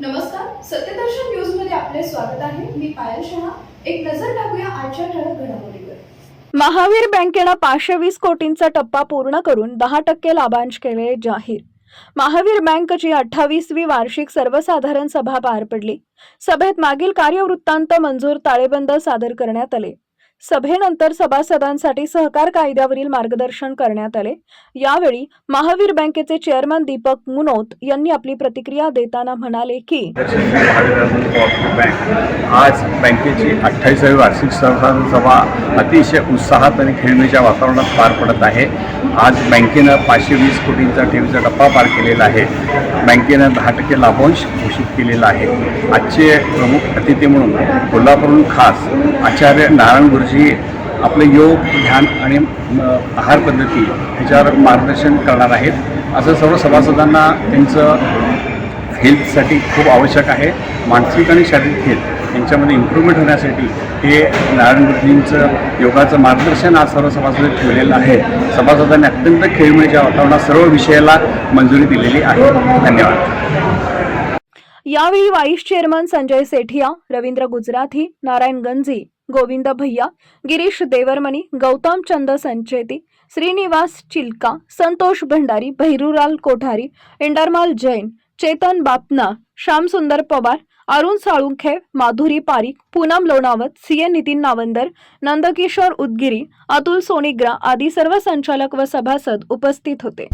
नमस्कार सत्यदर्शन न्यूजमध्ये आपले स्वागत आहे. मी पायल शहा. एक नजर टाकूया आजच्या ठळक घडामोडीवर. महावीर बँकेनं पाचशे वीस कोटींचा टप्पा पूर्ण करून दहा टक्के लाभांश केले जाहीर. महावीर बँकची अठ्ठावीसवी वार्षिक सर्वसाधारण सभा पार पडली. सभेत मागील कार्यवृत्तांत मंजूर ताळेबंद सादर करण्यात आले. सभेनंतर सभासदांसाठी सहकार कायद्यावरील मार्गदर्शन करण्यात आले. यावेळी महावीर बँकेचे चेअरमन दीपक मुनोत यांनी आपली प्रतिक्रिया देताना म्हणाले की आज बँकेची अठ्ठावीसावी वार्षिक सभा अतिशय उत्साहात आणि खेळणीच्या वातावरणात पार पडत आहे. आज बँकेनं पाचशे वीस कोटींचा ठेवीचा टप्पा पार केलेला आहे. बँकेनं दहा टक्के लाभांश घोषित केलेला आहे. आजचे प्रमुख अतिथी म्हणून कोल्हापूरहून खास आचार्य नारायण गुरुजी आपले योग ध्यान आणि आहार पद्धती ह्याच्यावर मार्गदर्शन करणार आहेत. असं सर्व सभासदांना त्यांचं हेल्थसाठी खूप आवश्यक आहे. मानसिक आणि शारीरिक हेल्थ. यांच्यामध्ये इम्प्रूव्हमेंट होण्यासाठी हे नारायण गुरुजींचं योगाचं मार्गदर्शन आज सर्व सभासदांनी ठेवलेलं आहे. सभासदांनी अत्यंत खेळमेळीच्या वातावरणात सर्व विषयाला मंजुरी दिलेली आहे. धन्यवाद. यावेळी vice chairman Sanjay Sethia Ravindra Gujrathi Narayan Ganji Govind Bhaiya Girish Devarmani Gautam Chand Sancheti Shrinivas Chilka Santosh Bhandari Bhairulal Kothari Indermal Jain Chetan Bapna Shyamsundar Pawar Arun Salunkhe Madhuri Parik Poonam Lonawat CA Nitin Navandar Nandkishor Udgiri Atul Sonigra आदी सर्व संचालक व सभासद उपस्थित होते.